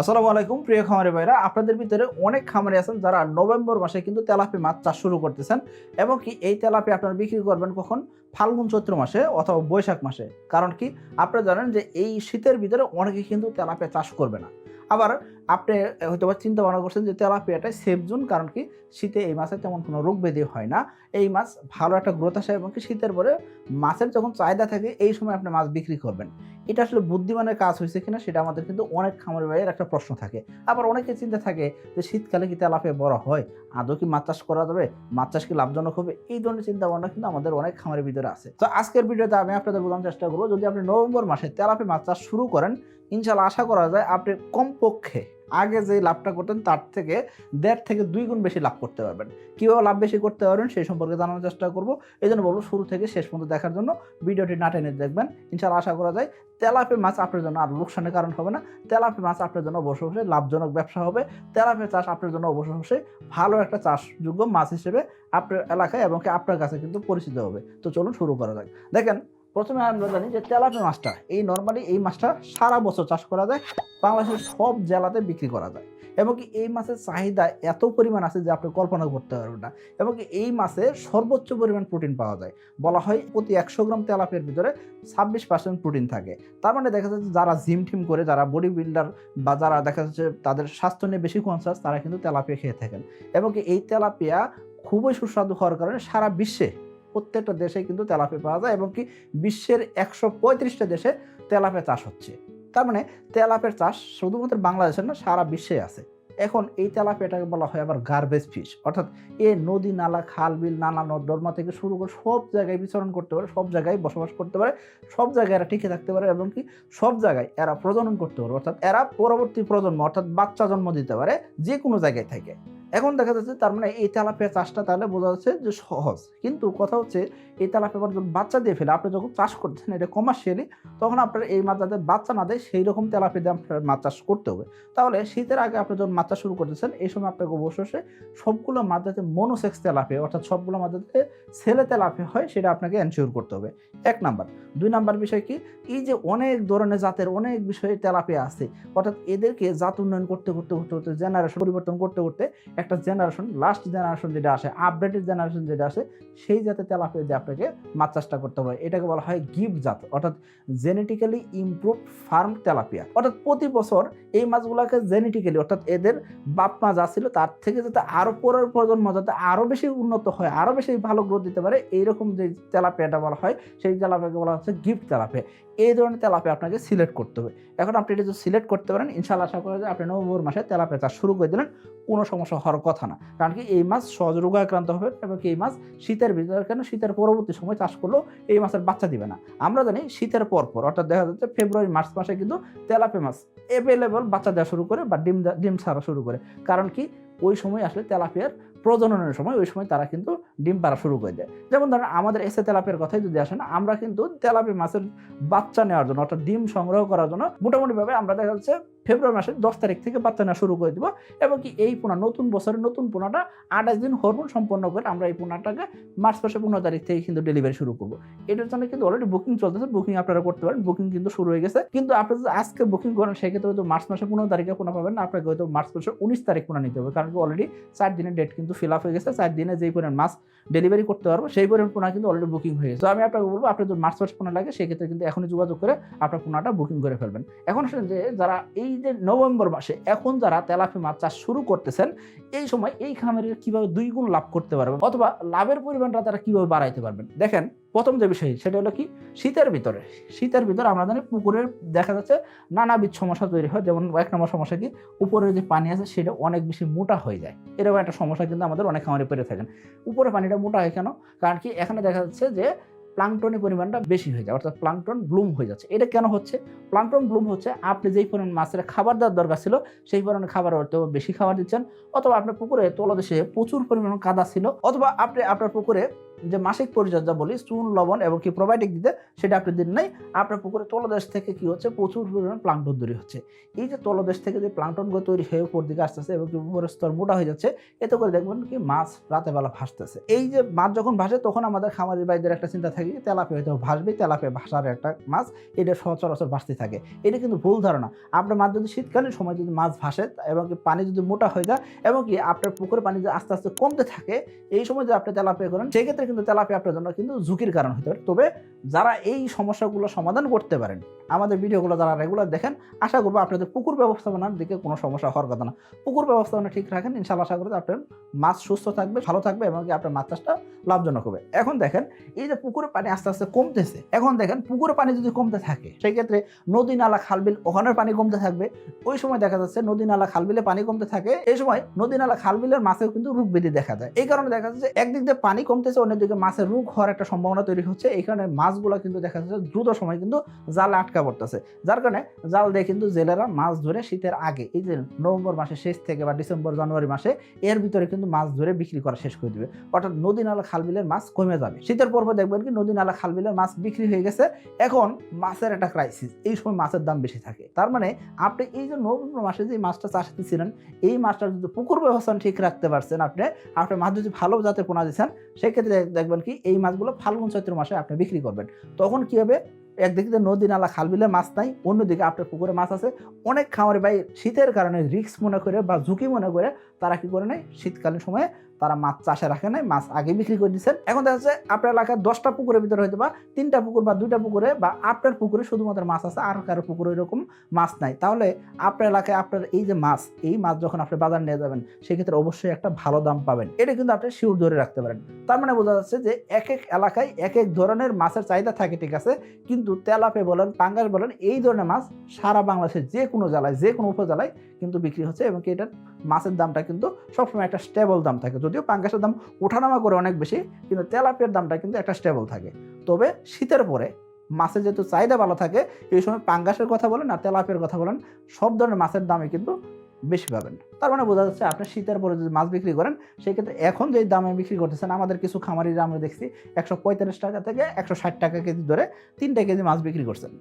আসসালামু আলাইকুম, প্রিয় খামারি ভাইরা। আপনাদের ভিতরে অনেক খামারি আছেন যারা নভেম্বর মাসে কিন্তু তেলাপি মাছ চাষ শুরু করতেছেন এবং কি এই তেলাপি আপনারা বিক্রি করবেন কখন? ফাল্গুন চৈত্র মাসে অথবা বৈশাখ মাসে। কারণ কি, আপনারা জানেন যে এই শীতের ভিতরে অনেকে কিন্তু তেলাপিয়া চাষ করবে না। আবার আপনি হয়তো বা চিন্তা ভাবনা করছেন যে তেলাপিয়াটাই সেফ জোন কারণ কি? শীতে এই মাছের তেমন কোনো রোগ ব্যাধি হয় না। এই মাছ ভালো একটা গ্রোথ আসে এবং কি শীতের পরে মাছের যখন চাহিদা থাকে, এই সময় আপনি মাছ বিক্রি করবেন। এটা আসলে বুদ্ধিমানের কাজ হয়েছে কিনা সেটা আমাদের কিন্তু অনেক খামারি ভাইয়ের একটা প্রশ্ন থাকে। আবার অনেকের চিন্তা থাকে যে শীতকালে কি তেলাপিয়া বড় হয়? আদৌ কি মাছ চাষ করা যাবে? মাছ চাষ কি লাভজনক হবে? এই ধরনের চিন্তা ভাবনা কিন্তু আমাদের অনেক খামারের ভিতরে আছে। তো আজকের ভিডিওতে আমি আপনাদের বোঝানোর চেষ্টা করব, যদি আপনি নভেম্বর মাসে তেলাপি মাছ চাষ শুরু করেন ইনশাল্লাহ আশা করা যায় আপনি কমপক্ষে আগে যে লাভটা করতেন, তার থেকে দেড় থেকে দুই গুণ বেশি লাভ করতে পারবেন। কীভাবে লাভ বেশি করতে পারবেন সেই সম্পর্কে জানানোর চেষ্টা করব। এই জন্য বলব শুরু থেকে শেষ পর্যন্ত দেখার জন্য ভিডিওটি না টেনে দেখবেন। ইনশাল্লাহ আশা করা যায় তেলাপি মাছ আপনার জন্য আর লোকসানের কারণ হবে না। তেলাপি মাছ আপনার জন্য অবশ্য অবশ্যই লাভজনক ব্যবসা হবে। তেলাপি চাষ আপনার জন্য অবশ্য অবশ্যই ভালো একটা চাষযোগ্য মাছ হিসেবে আপনার এলাকায় এবং আপনার কাছে কিন্তু পরিচিত হবে। তো চলুন শুরু করা যাক। দেখেন প্রথমে আমরা জানি যে তেলাপি মাছটা, এই নর্মালি এই মাছটা সারা বছর চাষ করা যায়, বাংলাদেশের সব জেলাতে বিক্রি করা যায়। এবং কি এই মাছের চাহিদা এত পরিমাণ আছে যে আপনি কল্পনা করতে পারবেন না। এবং কি এই মাছে সর্বোচ্চ পরিমাণ প্রোটিন পাওয়া যায়। বলা হয় প্রতি একশো গ্রাম তেলাপিয়ার ভিতরে ছাব্বিশ পার্সেন্ট প্রোটিন থাকে। তার মানে দেখা যাচ্ছে যারা জিম টিম করে, যারা বডি বিল্ডার বা যারা দেখা যাচ্ছে তাদের স্বাস্থ্য নিয়ে বেশি কনসাস তারা কিন্তু তেলাপিয়া খেয়ে থাকেন। এবং কি এই তেলাপিয়া খুবই সুস্বাদু হওয়ার কারণে সারা বিশ্বে প্রত্যেকটা দেশে কিন্তু তেলাপিয়া পাওয়া যায় এবং কি বিশ্বের একশো পঁয়ত্রিশটা দেশে তেলাপিয়া চাষ হচ্ছে। তার মানে তেলাপের চাষ শুধুমাত্র বাংলাদেশের না, সারা বিশ্বে আছে। এখন এই তেলাপিয়াটাকে বলা হয় আবার গার্বেজ ফিশ অর্থাৎ এ নদী, নালা, খাল, বিল, নালা নর্দমা থেকে শুরু করে সব জায়গায় বিচরণ করতে পারে, সব জায়গায় বসবাস করতে পারে, সব জায়গায় এরা টিকে থাকতে পারে এবং কি সব জায়গায় এরা প্রজনন করতে পারে। অর্থাৎ এরা পরবর্তী প্রজন্ম, অর্থাৎ বাচ্চা জন্ম দিতে পারে যে কোনো জায়গায় থেকে। এখন দেখা যাচ্ছে তার মানে এই তেলাপিয়া চাষটা তাহলে বোঝা যাচ্ছে যে সহজ। কিন্তু কথা হচ্ছে এই তেলাপিয়া যখন বাচ্চা দিয়ে ফেলে, আপনি যখন চাষ করছেন এটা কমার্শিয়ালি তখন আপনার এই মাছ বাচ্চা না দেয়, সেই রকম তেলাপিয়া দিয়ে আপনার মাছ চাষ করতে হবে। তাহলে শীতের আগে আপনি যখন মাছ চাষ শুরু করতেছেন, এই সময় আপনাকে অবশ্যই সবগুলো মাছ যাতে মনোসেক্স তেলাপিয়া, অর্থাৎ সবগুলো মাছ যাতে ছেলে তেলাপিয়া হয়, সেটা আপনাকে এনশিওর করতে হবে। এক নাম্বার। দুই নাম্বার বিষয় কি? এই যে অনেক ধরনের জাতের অনেক বিষয়ে তেলাপিয়া আছে। অর্থাৎ এদেরকে জাত উন্নয়ন করতে করতে করতে করতে জেনারেশন পরিবর্তন করতে করতে একটা জেনারেশন লাস্ট জেনারেশন যেটা আসে আপডেটেড জেনারেশন যেটা আসে, সেই জাতে তেলাপিয়া দিয়ে আপনাকে মাছ চাষটা করতে হবে। এটাকে বলা হয় গিফট জাত, অর্থাৎ জেনেটিক্যালি ইমপ্রুভ ফার্ম তেলাপিয়া। অর্থাৎ প্রতি বছর এই মাছগুলোকে জেনেটিক্যালি অর্থাৎ এদের বাপ মা যা ছিল তার থেকে যাতে আরও পরের প্রজন্ম যাতে আরও বেশি উন্নত হয় আরও বেশি ভালো গ্রোথ দিতে পারে, এইরকম যে তেলাপিয়াটা বলা হয়, সেই তেলাপিয়াকে বলা হচ্ছে গিফট তেলাপিয়া। এই ধরনের তেলাপিয়া আপনাকে সিলেক্ট করতে হবে। এখন আপনি এটা যদি সিলেক্ট করতে পারেন ইনশাল্লাহ আশা করা যায় আপনি নভেম্বর মাসে তেলাপিয়া চাষ শুরু করে দিলেন, কোনো সমস্যা হওয়ার কথা না। কারণ কি এই মাছ সহজ রোগাক্রান্ত হবে এবং এই মাছ শীতের ভিতরে, কেন শীতের পরবর্তী সময় চাষ করলেও এই মাছের বাচ্চা দিবে না। আমরা জানি শীতের পর পর অর্থাৎ দেখা যাচ্ছে ফেব্রুয়ারি, মার্চ মাসে কিন্তু তেলাপিয়া মাছ অ্যাভেলেবল বাচ্চা দেওয়া শুরু করে বা ডিম ডিম ছাড়া শুরু করে। কারণ কি ওই সময় আসলে তেলাপিয়ার প্রজননের সময়, ওই সময় তারা কিন্তু ডিম পাড়া শুরু করে দেয়। যেমন ধরেন আমাদের এসে তেলাপিয়ার কথাই যদি আসেন আমরা কিন্তু তেলাপি মাছের বাচ্চা নেওয়ার জন্য, অর্থাৎ ডিম সংগ্রহ করার জন্য মোটামুটিভাবে আমরা দেখা যাচ্ছে ফেব্রুয়ারি মাসের দশ তারিখ থেকে বাচ্চা শুরু করে দিব এবং কি এই পোনা, নতুন বছরের নতুন পোনাটা আঠাশ দিন হরমোন সম্পন্ন করে আমরা এই পোনাটাকে মার্চ মাসের পনেরো তারিখ থেকে কিন্তু ডেলিভারি শুরু করব। এটার জন্য কিন্তু অলরেডি বুকিং চলতেছে বুকিং আপনারা করতে পারেন বুকিং কিন্তু শুরু হয়ে গেছে। কিন্তু আপনি যদি আজকে বুকিং করেন, সেক্ষেত্রে হয়তো মার্চ মাসের পনেরো তারিখে পোনা পাবেন না, আপনাকে হয়তো মার্চ মাসের উনিশ তারিখ পোনা নিতে হবে, কারণ কি অলরেডি চার দিনের ডেট কিন্তু ফিল আপ হয়ে গেছে, চার দিনে যেই পরিমাণ মাছ ডেলিভারি করতে পারব, সেই পরিমাণ পোনা কিন্তু অলরেডি বুকিং হয়ে গেছে। তো আমি আপনাকে বলব আপনি যদি মার্চ মাস পোনা লাগে, সেক্ষেত্রে কিন্তু এখনই যোগাযোগ করে আপনার পোনাটা বুকিং করে ফেলবেন। এখন যে যারা এই যে নভেম্বর মাসে এখন যারা তেলাপি মাছ চাষ শুরু করতেছেন, এই সময় এই খামারের কীভাবে দুই গুণ লাভ করতে পারবেন অথবা লাভের পরিমাণটা তারা কীভাবে বাড়াইতে পারবেন? দেখেন, প্রথম যে বিষয় সেটা হলো কি, শীতের ভিতরে শীতের ভিতরে আমরা জানি পুকুরের দেখা যাচ্ছে নানাবিধ সমস্যা তৈরি হয়। যেমন এক নম্বর সমস্যা কি, উপরের যে পানি আছে সেটা অনেক বেশি মোটা হয়ে যায়। এরকম একটা সমস্যা কিন্তু আমাদের অনেক খামারে পেরে থাকেন। উপরে পানিটা মোটা হয় কেন? কারণ কি, এখানে দেখা যাচ্ছে যে প্লাংটনের পরিমাণটা বেশি হয়ে যায়, অর্থাৎ প্লাংটন ব্লুম হয়ে যাচ্ছে। এটা কেন হচ্ছে? প্লাংটন ব্লুম হচ্ছে, আপনি যেই পরিমাণ মাছের খাবার দেওয়ার দরকার ছিল, সেই পরিমাণে খাবার হয়তো বেশি খাবার দিচ্ছেন, অথবা আপনার পুকুরে তলদেশে প্রচুর পরিমাণ কাদা ছিল, অথবা আপনি আপনার পুকুরে যে মাসিক পরিচর্যা বলি, চুন, লবণ এবং কি প্রোবায়োটিক দিতে, সেটা আপনি দিন নাই। আপনার পুকুরে তলদেশ থেকে কি হচ্ছে? প্রচুর পরিমাণ প্লান্টন তৈরি হচ্ছে। এই যে তলদেশ থেকে যে প্লান্টনগুলো তৈরি হয়ে উপর দিকে আসতেছে এবং কি উপরের স্তর মোটা হয়ে যাচ্ছে, এতে করে দেখবেন কি মাছ রাতে বেলা ভাসতেছে। এই যে মাছ যখন ভাসে, তখন আমাদের খামারি বাইদের একটা চিন্তা থাকে তেলাপি হয়তো ভাসবে তেলাপি ভাসার একটা মাছ, এটা সচরাচর ভাসতে থাকে। এটা কিন্তু ভুল ধারণা। আপনার মাছ যদি শীতকালীন সময় যদি মাছ ভাসে এবং কি পানি যদি মোটা হয়ে যায় এবং কি আপনার পুকুরে পানি যদি আস্তে আস্তে কমতে থাকে, এই সময় যদি আপনি তেলাপিয়া করেন, সেক্ষেত্রে কিন্তু তেলাপিয়া আপনার জন্য কিন্তু ঝুঁকির কারণ হতে পারে। তবে যারা এই সমস্যাগুলো সমাধান করতে পারেন, আমাদের ভিডিওগুলো যারা রেগুলার দেখেন, আশা করব আপনাদের পুকুর ব্যবস্থাপনার দিকে কোনো সমস্যা হওয়ার কথা না। পুকুর ব্যবস্থাপনা ঠিক রাখেন ইনশাল্লাহ আশা করি আপনার মাছ সুস্থ থাকবে, ভালো থাকবে এবং আপনার মাছ চাষটা লাভজনক হবে। এখন দেখেন, এই যে পুকুরের পানি আস্তে আস্তে কমতেছে, এখন দেখেন পুকুরের পানি যদি কমতে থাকে সেই ক্ষেত্রে নদী, নালা, খালবিল ওখানের পানি কমতে থাকবে। ওই সময় দেখা যাচ্ছে নদী, নালা, খালবিলে পানি কমতে থাকে। এই সময় নদী, নালা, খালবিলের মাছেও কিন্তু রোগ ব্যাধি দেখা যায় এই কারণে দেখা যাচ্ছে একদিক দিয়ে পানি কমতেছে অন্যদিকে মাছের রোগ হওয়ার একটা সম্ভাবনা তৈরি হচ্ছে। এই কারণে মাছগুলো কিন্তু দেখা যাচ্ছে দ্রুত সময় কিন্তু জালে আটকা পড়তেছে। যার কারণে জাল দিয়ে কিন্তু জেলেরা মাছ ধরে শীতের আগে, এই যে নভেম্বর মাসের শেষ থেকে বা ডিসেম্বর, জানুয়ারি মাসে এর ভিতরে কিন্তু মাছ ধরে বিক্রি করা শেষ করে দিবে। অর্থাৎ নদী নালা খালবিলের মাছ কমে যাবে। শীতের পর্ব দেখবেন কি নদী নালা খালবিলের মাছ বিক্রি হয়ে গেছে। এখন মাছের একটা ক্রাইসিস এই সময় মাছের দাম বেশি থাকে। তার মানে আপনি এই যে নভেম্বর মাসে যে মাছটা চাষ দিচ্ছিলেন এই মাছটা যদি পুকুর ব্যবস্থা ঠিক রাখতে পারছেন আপনি আপনার মাছ যদি ভালো জাতের পোনা দিচ্ছেন, সেক্ষেত্রে দেখবেন কি, এই মাছগুলো ফাল্গুন চৈত্র মাসে আপনি বিক্রি করবেন। তখন কি হবে? একদিকে নদী নালা খাল বিলে মাছ নাই, অন্যদিকে আপনার পুকুরে মাছ আছে। অনেক খামারে ভাই শীতের কারণে রিক্স মনে করে বা ঝুঁকি মনে করে তারা কি করে নেয়? শীতকালীন সময়ে তারা মাছ চাষে রাখে নাই, মাছ আগে বিক্রি করে দিচ্ছেন এখন দেখা যাচ্ছে আপনার এলাকায় দশটা পুকুরের ভিতরে হয়তো বা তিনটা পুকুর বা দুইটা পুকুরে বা আপনার পুকুরে শুধুমাত্র মাছ আছে, আর কারও পুকুরে এরকম মাছ নাই। তাহলে আপনার এলাকায় আপনার এই যে মাছ, এই মাছ যখন আপনি বাজার নিয়ে যাবেন, সেক্ষেত্রে অবশ্যই একটা ভালো দাম পাবেন। এটা কিন্তু আপনি শিউর ধরে রাখতে পারেন। তার মানে বোঝা যাচ্ছে যে এক এক এলাকায় এক এক ধরনের মাছের চাহিদা থাকে, ঠিক আছে? কিন্তু তেলাপে বলেন, পাঙ্গাস বলেন, এই ধরনের মাছ সারা বাংলাদেশের যে কোনো জেলায়, যে কোনো উপজেলায় কিন্তু বিক্রি হচ্ছে এবং এটার মাছের দামটা কিন্তু সবসময় একটা স্টেবল দাম থাকে। যদিও পাঙ্গাসের দাম ওঠানামা করে অনেক বেশি, কিন্তু তেলাপিয়ার দামটা কিন্তু একটা স্টেবল থাকে। তবে শীতের পরে মাছের যেহেতু চাহিদা ভালো থাকে, এই সময় পাঙ্গাসের কথা বলেন আর তেলাপিয়ার কথা বলেন, সব ধরনের মাছের দামে কিন্তু বেশি পাবেন। তার মানে বোঝা যাচ্ছে আপনি শীতের পরে যদি মাছ বিক্রি করেন, সেক্ষেত্রে এখন যে দামে বিক্রি করতেছেন, আমাদের কিছু খামারিরা আমরা দেখছি, একশো পঁয়তাল্লিশ টাকা থেকে একশো ষাট টাকা কেজি ধরে তিনটা কেজি মাছ বিক্রি করছেন।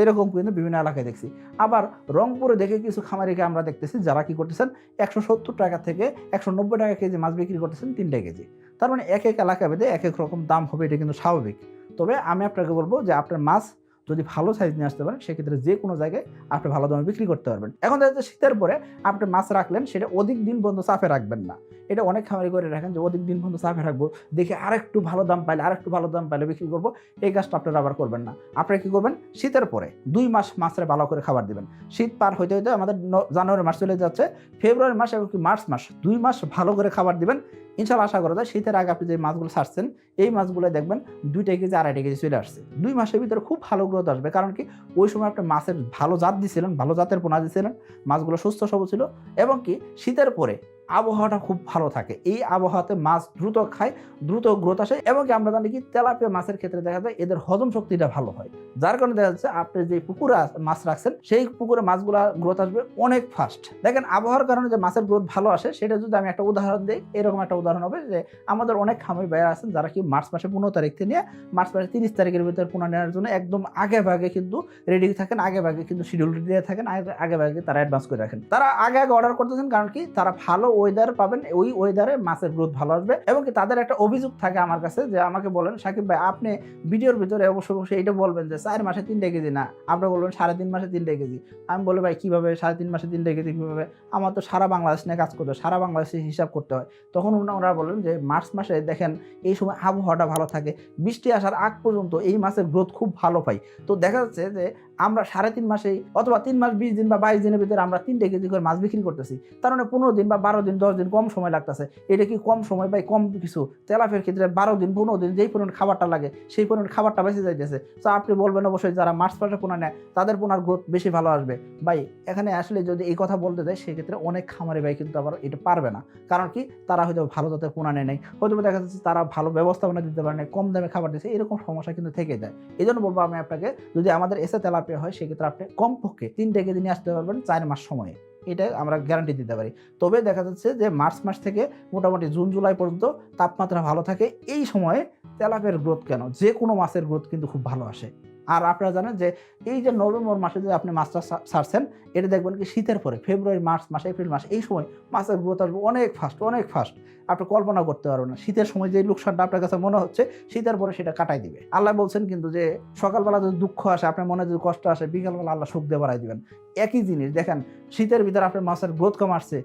এরকম কিন্তু বিভিন্ন এলাকায় দেখছি। আবার রংপুরে দেখে কিছু খামারিকে আমরা দেখতেছি যারা কি করতেছেন, একশো সত্তর টাকা থেকে একশো নব্বই টাকা কেজি মাছ বিক্রি করতেছেন তিনটা কেজি। তার মানে এক এক এলাকা ভেদে এক এক রকম দাম হবে, এটা কিন্তু স্বাভাবিক। তবে আমি আপনাকে বলব যে আপনার মাছ যদি ভালো সাইজ নিয়ে আসতে পারেন, সেক্ষেত্রে যে কোনো জায়গায় আপনি ভালো দামে বিক্রি করতে পারবেন। এখন দেখা যাচ্ছে শীতের পরে আপনি মাছ রাখলেন, সেটা অধিক দিন পর্যন্ত চাপে রাখবেন না। এটা অনেক খামারি করে রাখেন যে অধিক দিন পর্যন্ত চাপে রাখব, দেখে আরেকটু ভালো দাম পাইলে, আরেকটু ভালো দাম পাইলে বিক্রি করব, এই কাজটা আপনারা আবার করবেন না। আপনারা কি করবেন? শীতের পরে দুই মাস মাছের ভালো করে খাবার দিবেন। শীত পার হইতে হইতে আমাদের জানুয়ারি মাস চলে যাচ্ছে, ফেব্রুয়ারি মাস এবং কি মার্চ মাস দুই মাস ভালো করে খাবার দিবেন। ইনশাল্লাহ আশা করা যায় শীতের আগে আপনি যে মাছগুলো ছাড়ছেন, এই মাছগুলো দেখবেন দুইটা কেজি, আড়াইটা কেজি চলে আসছে। দুই মাসের ভিতরে খুব ভালো গ্রোথ আসবে। কারণ কি? ওই সময় আপনি মাছের ভালো জাত দিছিলেন, ভালো জাতের পোনা দিছিলেন, মাছগুলো সুস্থ সবল ছিল এবং কি? শীতের পরে আবহাওয়াটা খুব ভালো থাকে। এই আবহাওয়াতে মাছ দ্রুত খায়, দ্রুত গ্রোথ আসে এবং আমরা জানি কি তেলাপিয়া মাছের ক্ষেত্রে দেখা যায় এদের হজম শক্তিটা ভালো হয়। যার কারণে দেখা যাচ্ছে আপনি যে পুকুরে মাছ রাখছেন, সেই পুকুরে মাছগুলা গ্রোথ আসবে অনেক ফাস্ট দেখেন আবহাওয়ার কারণে যে মাছের গ্রোথ ভালো আসে, সেটা যদি আমি একটা উদাহরণ দিই, এরকম একটা উদাহরণ হবে যে আমাদের অনেক খামারি ভাইয়া আছেন যারা কি মার্চ মাসে পনেরো তারিখ থেকে নিয়ে, মার্চ মাসে তিরিশ তারিখের ভিতরে পোনা নেওয়ার জন্য একদম আগে ভাগে কিন্তু রেডি থাকেন, আগে ভাগে কিন্তু শিডিউল দিয়ে থাকেন, আগে ভাগে তারা অ্যাডভান্স করে রাখেন। তারা আগে আগে অর্ডার করতেছেন কারণ কি তারা ভালো ওয়েদার পাবেন, ওই ওয়েদারে মাছের গ্রোথ ভালো আসবে এবং তাদের একটা অভিযোগ থাকে আমার কাছে যে আমাকে বলেন, সাকিব ভাই, আপনি ভিডিওর ভিতরে অবশ্যই অবশ্যই এইটা বলবেন যে চার মাসে তিনটে কেজি না। আপনি বলবেন সাড়ে তিন মাসে তিনটে কেজি। আমি বলি, ভাই, কীভাবে সাড়ে তিন মাসে তিনটে কেজি কীভাবে? আমার তো সারা বাংলাদেশ নিয়ে কাজ করতে হয়, সারা বাংলাদেশে হিসাব করতে হয়। তখন ওনারা বলেন যে, মার্চ মাসে দেখেন এই সময় আবহাওয়াটা ভালো থাকে। বৃষ্টি আসার আগ পর্যন্ত এই মাছের গ্রোথ খুব ভালো পাই। তো দেখা যাচ্ছে যে আমরা সাড়ে তিন মাসেই অথবা তিন মাস বিশ দিন বা বাইশ দিনের ভিতরে আমরা তিনটে কেজি করে মাছ বিক্রি করতেছি। তার মানে পনেরো দিন বা বারো দিন, দশ দিন কম সময় লাগতেছে। এটা কি কম সময় বা কম কিছু? তেলাপের ক্ষেত্রে বারো দিন, পনেরো দিন যেই পরিমাণ খাবারটা লাগে, সেই পরিমাণ খাবারটা বেঁচে যাইতেছে। তো আপনি বলবেন অবশ্যই যারা মাছ পাশে পোনা নেয়, তাদের পোনার গ্রোথ বেশি ভালো আসবে। ভাই, এখানে আসলে যদি এই কথা বলতে যায় সেক্ষেত্রে অনেক খামারে ভাই কিন্তু আবার এটা পারবে না। কারণ কি? তারা হয়তো ভালো জাতের পোনা নেয় নাই। হয়তো দেখা যাচ্ছে তারা ভালো ব্যবস্থাপনা দিতে পারে না কম দামে খাবার দিচ্ছে এরকম সমস্যা কিন্তু থেকে যায়। এই জন্য বলব আমি আপনাকে, যদি আমাদের এসে তেলাপিয়া হয়, সেক্ষেত্রে আপনি কমপক্ষে তিনটে কেজি নিয়ে আসতে পারবেন চার মাস সময়ে। এটা আমরা গ্যারান্টি দিতে পারি। তবে দেখা যাচ্ছে যে মার্চ মাস থেকে মোটামুটি জুন, জুলাই পর্যন্ত তাপমাত্রা ভালো থাকে। এই সময়ে তেলাপের গ্রোথ কেন? যে কোনো মাছের গ্রোথ কিন্তু খুব ভালো আসে। আর আপনারা জানেন যে এই যে নভেম্বর মাসে যে আপনি মাছটা ছাড়ছেন এটা দেখবেন কি শীতের পরে, ফেব্রুয়ারি, মার্চ, মাস, এপ্রিল মাস, এই সময় মাছের গ্রোথ আসবে অনেক ফাস্ট অনেক ফাস্ট আপনি কল্পনা করতে পারবেন না। শীতের সময় যে লোকসানটা আপনার কাছে মনে হচ্ছে, শীতের পরে সেটা কাটাই দিবে। আল্লাহ বলছেন কিন্তু যে সকালবেলা যদি দুঃখ আসে, আপনার মনে যদি কষ্ট আসে, বিকালবেলা আল্লাহ সুখ দিয়ে বাড়াই দিবেন। একই জিনিস, দেখেন, শীতের ভিতরে আপনার মাছের গ্রোথ কম আসছে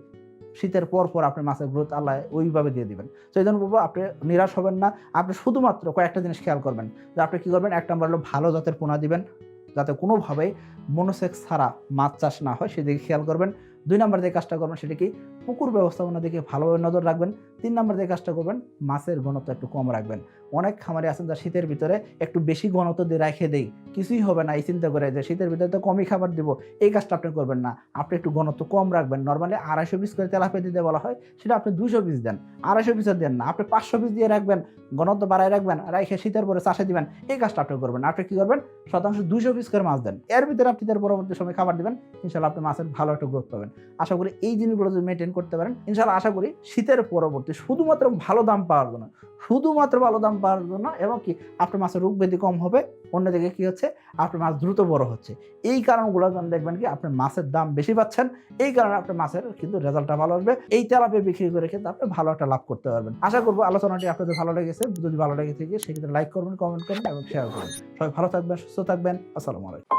শীতের পর পর আপনি মাছের গ্রোথ আল্লাহ ওইভাবে দিয়ে দিবেন। তো এই জন্য বলব, আপনি নিরাশ হবেন না। আপনি শুধুমাত্র কয়েকটা জিনিস খেয়াল করবেন যে আপনি কী করবেন এক নম্বর হলো ভালো জাতের পোনা দিবেন। যাতে কোনোভাবেই মনোসেক্স ছাড়া মাছ চাষ না হয়, সেদিকে খেয়াল করবেন। দুই নম্বর যে কাজটা করবেন, সেটা কি? পুকুর ব্যবস্থাপনার দিকে ভালোভাবে নজর রাখবেন। তিন নম্বর যে কাজটা করবেন, মাছের ঘনত্ব একটু কম রাখবেন। অনেক খামারে আছেন যা শীতের ভিতরে একটু বেশি ঘনত্ব দিয়ে রেখে দেই। কিছুই হবে না, এই চিন্তা করে যে শীতের ভিতরে তো কমই খাবার দিব, এই কাজটা আপনি করবেন না। আপনি একটু ঘনত্ব কম রাখবেন। নর্মালি আড়াইশো পিস করে তেলাপিয়া দিতে বলা হয়, সেটা আপনি দুশো পিস দেন। আড়াইশো পিসের দেন না, আপনি পাঁচশো পিস দিয়ে রাখবেন, ঘনত্ব বাড়ায় রাখবেন রাইখে শীতের পরে চাষে দিবেন, এই কাজটা আপনি করবেন আপনি কি করবেন? শতাংশ দুশো পিস করে মাছ দেন। এর ভিতরে আপনি তার পরবর্তী সময় খাবার দিবেন ইনশাল্লাহ আপনি মাছের ভালো একটা গ্রোথ পাবেন। আশা করি এই জিনিসগুলো যদি মেনটেন করতে পারেন ইনশাল্লাহ আশা করি শীতের পরবর্তী শুধুমাত্র ভালো দাম পাওয়ার জন্য শুধুমাত্র ভালো দাম পাওয়ার জন্য এবং কি আপনার মাছের রোগ ব্যাধি কম হবে অন্যদিকে কি হচ্ছে? আপনার মাছ দ্রুত বড় হচ্ছে। এই কারণগুলোর জন্য দেখবেন কি আপনি মাছের দাম বেশি পাচ্ছেন, এই কারণে আপনার মাছের কিন্তু রেজাল্টটা ভালো আসবে। এই তেলাপে বিক্রি করে কিন্তু আপনি ভালো একটা লাভ করতে পারবেন। আশা করব আলোচনাটি আপনাদের ভালো লেগেছে। যদি ভালো লেগে থাকে সেক্ষেত্রে লাইক করবেন কমেন্ট করবেন এবং শেয়ার করবেন। সবাই ভালো থাকবেন, সুস্থ থাকবেন। আসসালামু আলাইকুম।